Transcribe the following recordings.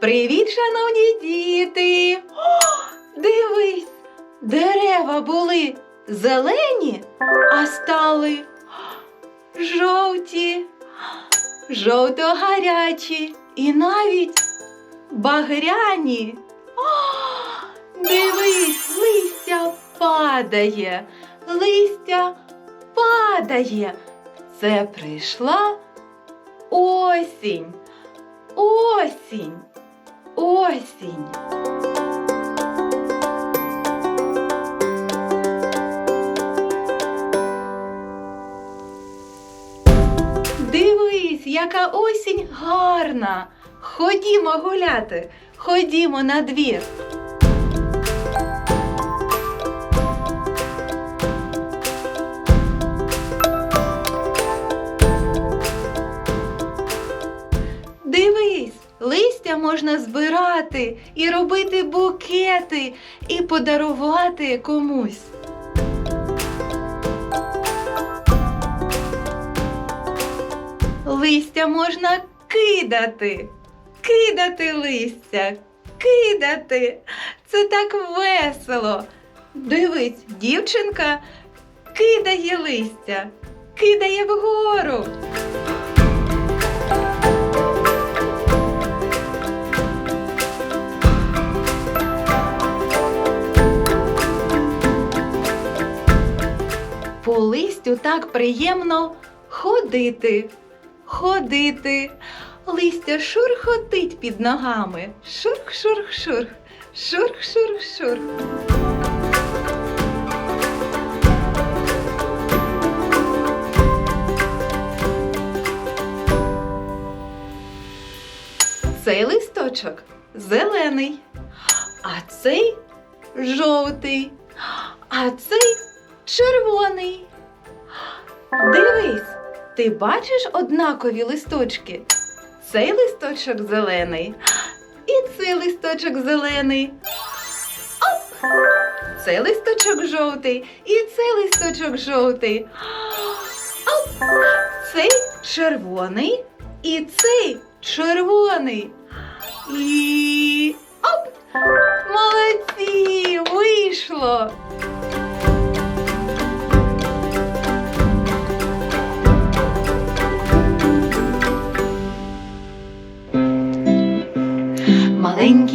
Привіт, шановні діти! О, дивись, дерева були зелені, а стали жовті, жовто-гарячі і навіть багряні. О, дивись, листя падає, листя падає. Це прийшла осінь. Осінь. Осінь. Дивись, яка осінь гарна. Ходімо гуляти, ходімо на двір. Можна збирати і робити букети, і подарувати комусь. Листя можна кидати, кидати листя, кидати. Це так весело. Дивись, дівчинка кидає листя, кидає вгору. Листю так приємно ходити, ходити. Листя шурхотить під ногами. Шурх-шурх-шурх, шурх-шурх-шурх. Цей листочок зелений, а цей жовтий, а цей червоний. Дивись, ти бачиш однакові листочки? Цей листочок зелений, і цей листочок зелений. Оп! Цей листочок жовтий, і цей листочок жовтий. Оп! Цей червоний, і цей червоний. І оп! Молодці! Вийшло!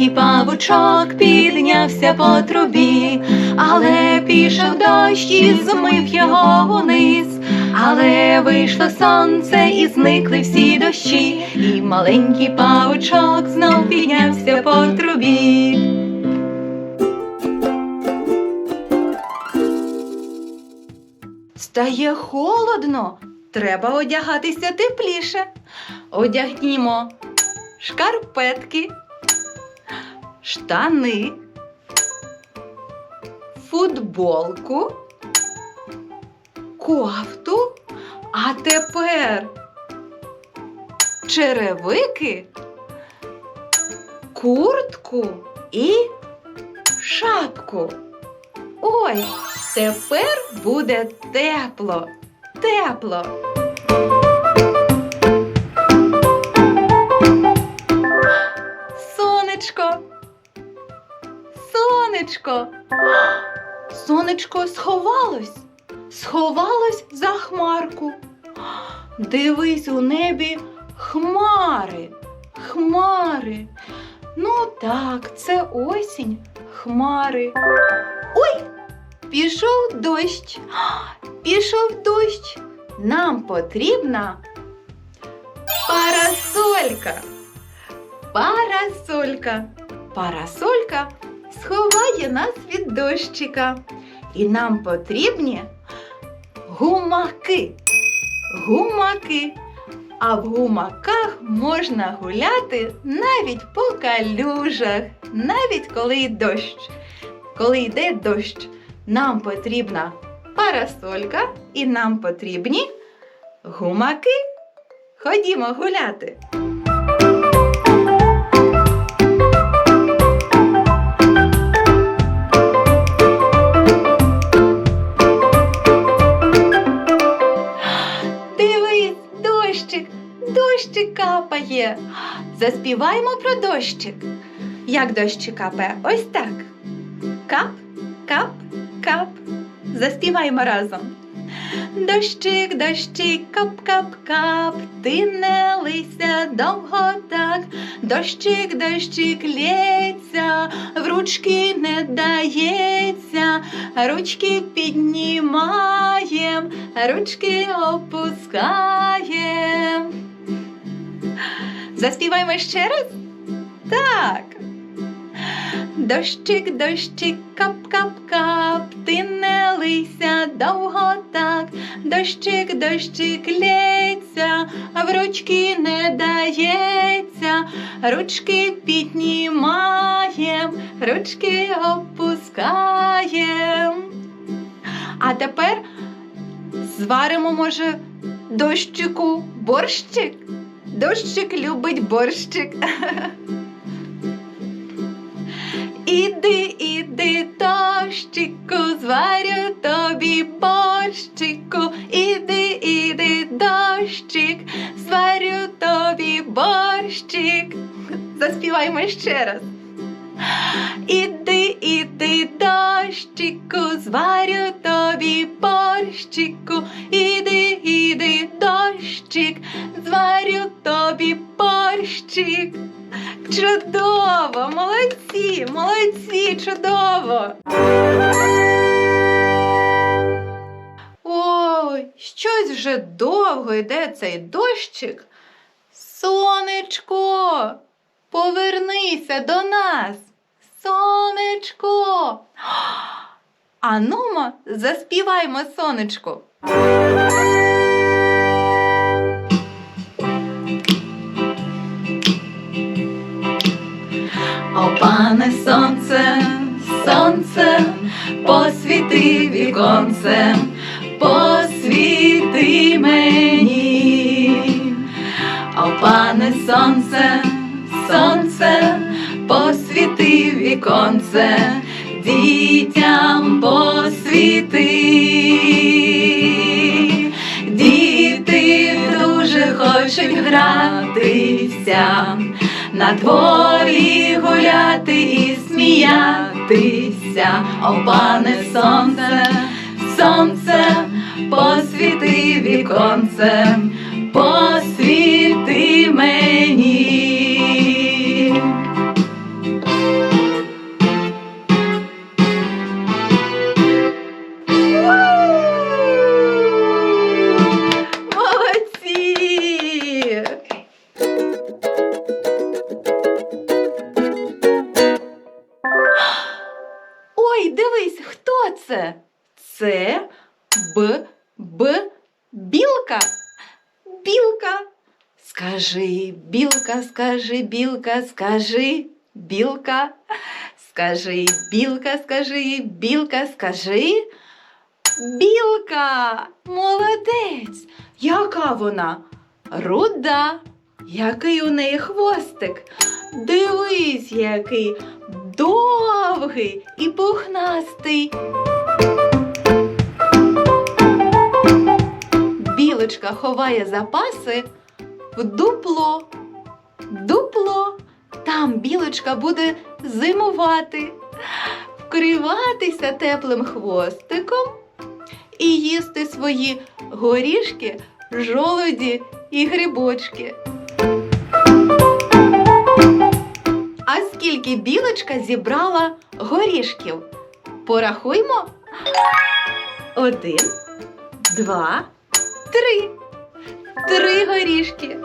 Маленький павучок піднявся по трубі, але пішов дощ і змив його униз. Але вийшло сонце і зникли всі дощі, і маленький павучок знов піднявся по трубі. Стає холодно, треба одягатися тепліше. Одягнімо шкарпетки, штани, футболку, кофту, а тепер черевики, куртку і шапку. Ой, тепер буде тепло, тепло. Сонечко. Сонечко сховалось, сховалось за хмарку. Дивись у небі хмари, хмари. Ну так, це осінь, хмари. Ой, пішов дощ, пішов дощ. Нам потрібна парасолька. Парасолька. Парасолька сховає нас від дощика. І нам потрібні гумаки. Гумаки. А в гумаках можна гуляти навіть по калюжах, навіть коли й дощ. Коли йде дощ, нам потрібна парасолька і нам потрібні гумаки. Ходімо гуляти. Дощик, капає. Заспіваємо про дощик. Як дощик капе? Ось так. Кап, кап, кап. Заспіваємо разом. Дощик, дощик, кап, кап, кап, ти не лися довго так. Дощик, дощик лється, в ручки не дається, ручки піднімаєм, ручки опускаєм. Заспіваємо ще раз? Так. Дощик, дощик, кап, кап, кап, ти не лися довго так. Дощик, дощик лється, в ручки не дається, ручки піднімаєм, ручки опускаєм. А тепер зваримо, може, дощику борщик. Дощик любить борщик. Іди, іди, дощику, зварю тобі борщику. Іди, іди, дощик, зварю тобі борщик. Заспіваємо ще раз. Іди, іди, дощику, зварю тобі борщику. Іди, іди, дощик, зварю тобі борщик. Чудово! Молодці! Молодці! Чудово! Ой, щось вже довго йде цей дощик. Сонечко, повернися до нас. Сонечко. Анумо, заспіваймо сонечку. Сонце, сонце, посвіти віконце, посвіти мені. О, пане сонце, сонце, посвіти віконце, дітям посвіти. Діти дуже хочуть гратися, на дворі гуляти і сміятися. О, пане сонце, сонце, посвіти віконце, Ой, дивись, хто це? Це Б Б білка. Білка. Скажи, білка, скажи, білка, скажи, білка. Скажи, білка, скажи, білка, скажи. Білка. Молодець. Яка вона? Руда. Який у неї хвостик? Дивись, який довгий і пухнастий. Білочка ховає запаси в дупло. Дупло. Там білочка буде зимувати, вкриватися теплим хвостиком і їсти свої горішки, жолоді і грибочки. А скільки білочка зібрала горішків? Порахуймо. Один, два, три. Три горішки.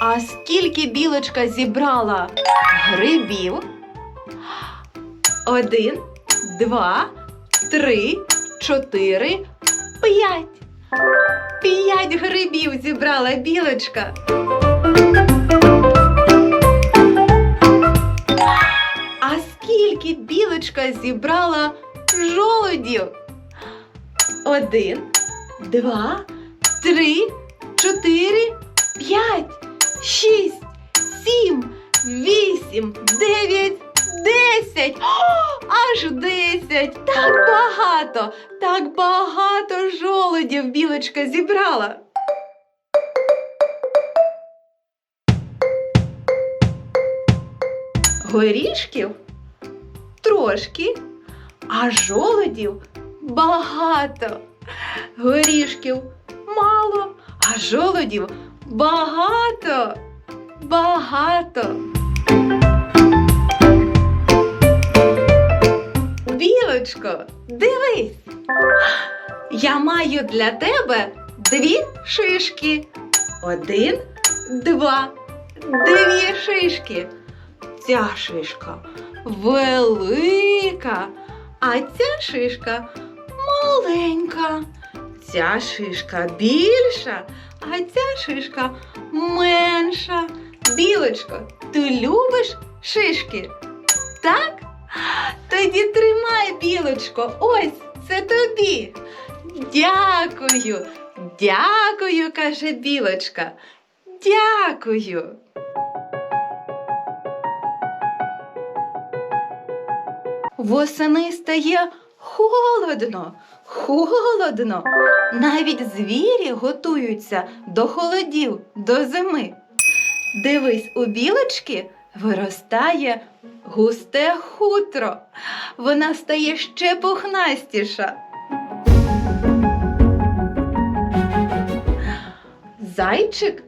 А скільки білочка зібрала грибів? Один, два, три, чотири, п'ять. П'ять грибів зібрала білочка. А скільки білочка зібрала жолудів? Один, два, три, чотири, п'ять, шість, сім, вісім, дев'ять, Десять! Аж десять! Так багато! Так багато жолодів, білочка зібрала. Горішків трошки, а жолодів багато. Горішків мало, а жолодів багато. Багато. Білочко, дивись. Я маю для тебе дві шишки. Один, два, дві шишки. Ця шишка велика, а ця шишка маленька. Ця шишка більша, а ця шишка менша. Білочко, ти любиш шишки? Так? Тоді тримай, білочко, ось це тобі. Дякую, дякую, каже білочка. Дякую. Восени стає холодно, холодно. Навіть звірі готуються до холодів, до зими. Дивись, у білочки виростає густе хутро. Вона стає ще пухнастіша. Зайчик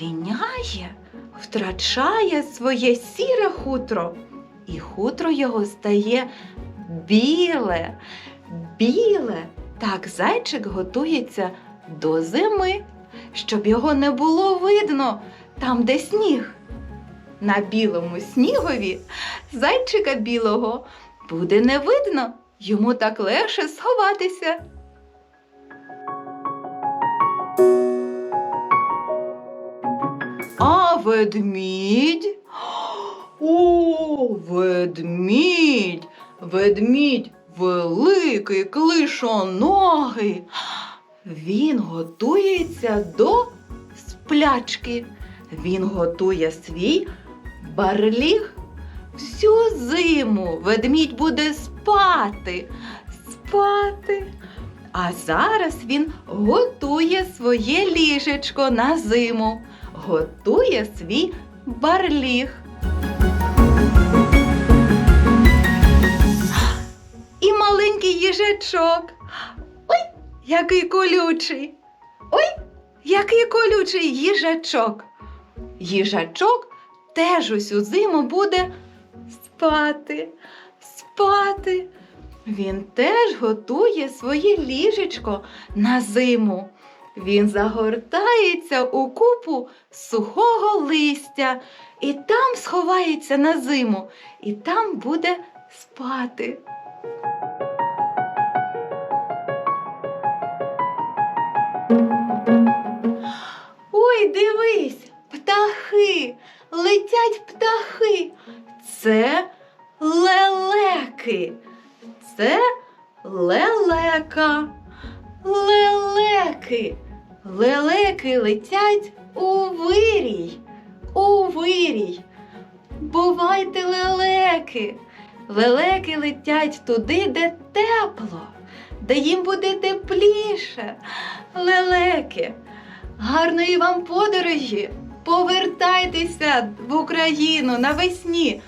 ліняє, втрачає своє сіре хутро, і хутро його стає біле, біле. Так зайчик готується до зими, щоб його не було видно там, де сніг. На білому снігові зайчика білого буде не видно, йому так легше сховатися. А ведмідь? О, ведмідь! Ведмідь великий, клишоногий. Він готується до сплячки. Він готує свій барліг. Всю зиму ведмідь буде спати, спати. А зараз він готує своє ліжечко на зиму, готує свій барліг. І маленький їжачок. Ой, який колючий. Ой, який колючий їжачок. Їжачок теж усю зиму буде спати, спати. Він теж готує своє ліжечко на зиму. Він загортається у купу сухого листя і там сховається на зиму, і там буде спати. Ой, дивись, птахи, летять птахи. Це лелеки. Це лелека. Лелеки. Лелеки летять у вирій. У вирій. Бувайте лелеки. Лелеки летять туди, де тепло, де їм буде тепліше. Лелеки. Гарної вам подорожі! Повертайтеся в Україну навесні.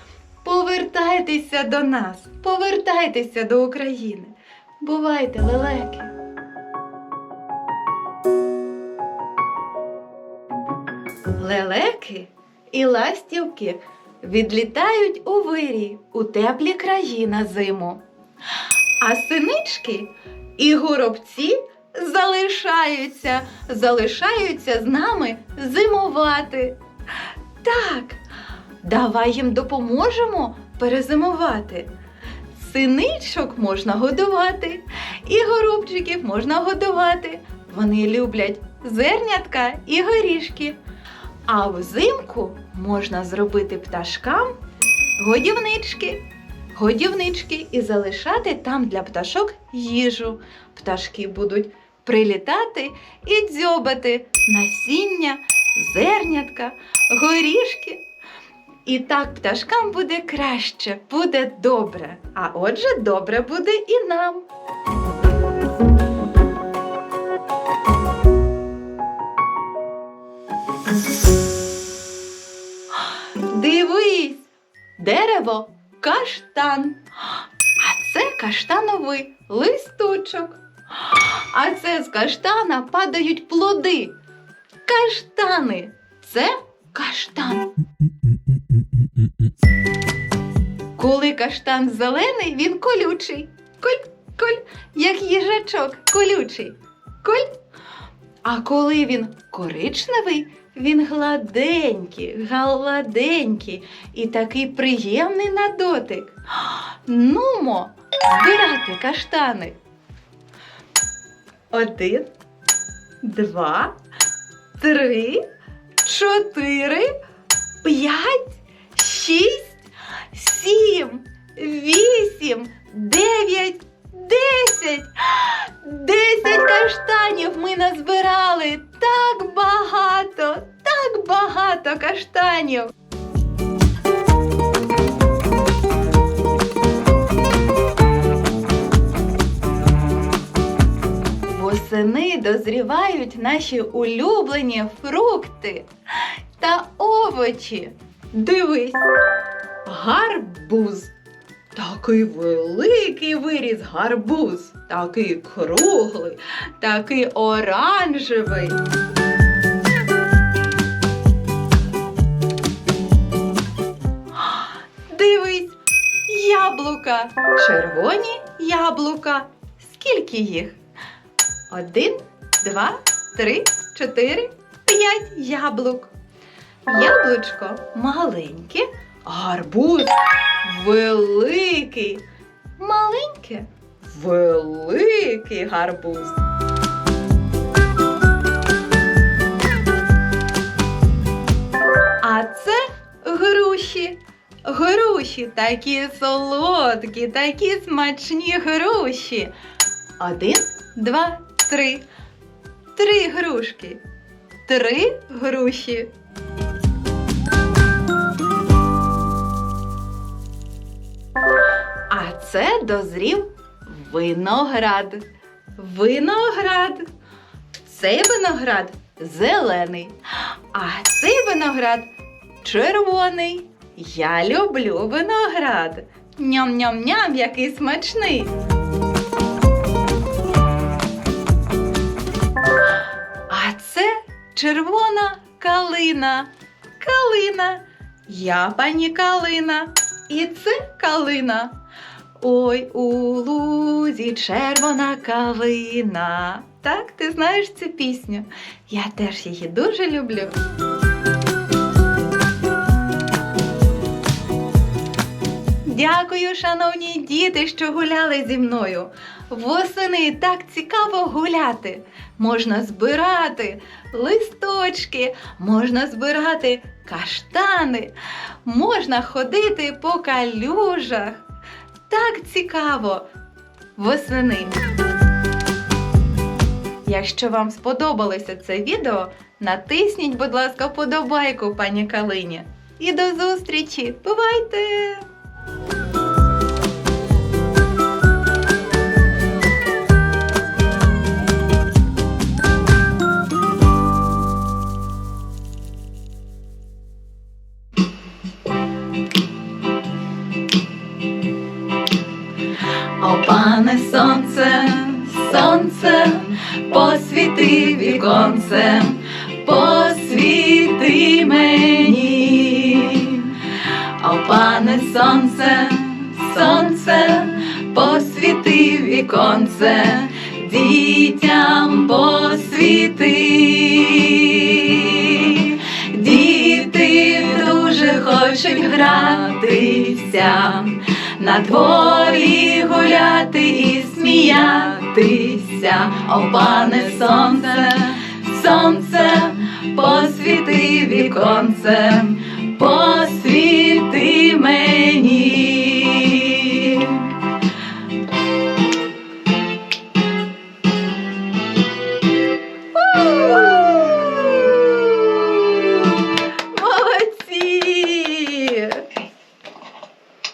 Повертайтеся до нас, повертайтеся до України. Бувайте, лелеки! Лелеки і ластівки відлітають у вирій у теплі краї на зиму. А синички і горобці залишаються, залишаються з нами зимувати. Так, давай їм допоможемо перезимувати. Синичок можна годувати, і горобчиків можна годувати. Вони люблять зернятка і горішки. А взимку можна зробити пташкам годівнички. Годівнички і залишати там для пташок їжу. Пташки будуть прилітати і дзьобати насіння, зернятка, горішки. І так пташкам буде краще, буде добре. А отже, добре буде і нам. Дивись, Дерево каштан. А це каштановий листочок. А це з каштана падають плоди. Каштани. Це каштан. Коли каштан зелений, він колючий. Коль, коль, як їжачок, колючий. Коль. А коли він коричневий, він гладенький, гладенький і такий приємний на дотик. Нумо, збирати каштани. Один, два, три, чотири, п'ять, шість, сім, вісім, дев'ять, десять. Десять каштанів ми назбирали. Так багато, так багато каштанів. Дозрівають наші улюблені фрукти та овочі. Дивись, гарбуз. Такий великий виріс гарбуз, такий круглий, такий оранжевий. Дивись, яблука, червоні яблука. Скільки їх? Один, два, три, чотири, п'ять яблук. Яблучко маленьке, гарбуз великий, маленьке, великий гарбуз. А це груші. Груші такі солодкі, такі смачні груші. Один, два, три. Три грушки. Три груші. А це дозрів виноград. Виноград. Цей виноград зелений, а цей виноград червоний. Я люблю виноград. Ням-ням-ням, який смачний. Червона калина. Калина. Я пані калина. І це калина. Ой, у лузі червона калина. Так, ти знаєш цю пісню? Я теж її дуже люблю. Дякую, шановні діти, що гуляли зі мною. Восени так цікаво гуляти. Можна збирати листочки, можна збирати каштани, можна ходити по калюжах. Так цікаво восени. Якщо вам сподобалося це відео, натисніть, будь ласка, вподобайку, пані Калині. І до зустрічі! Бувайте! Гратися, на дворі гуляти і сміятися, о пане сонце, сонце, посвіти віконце.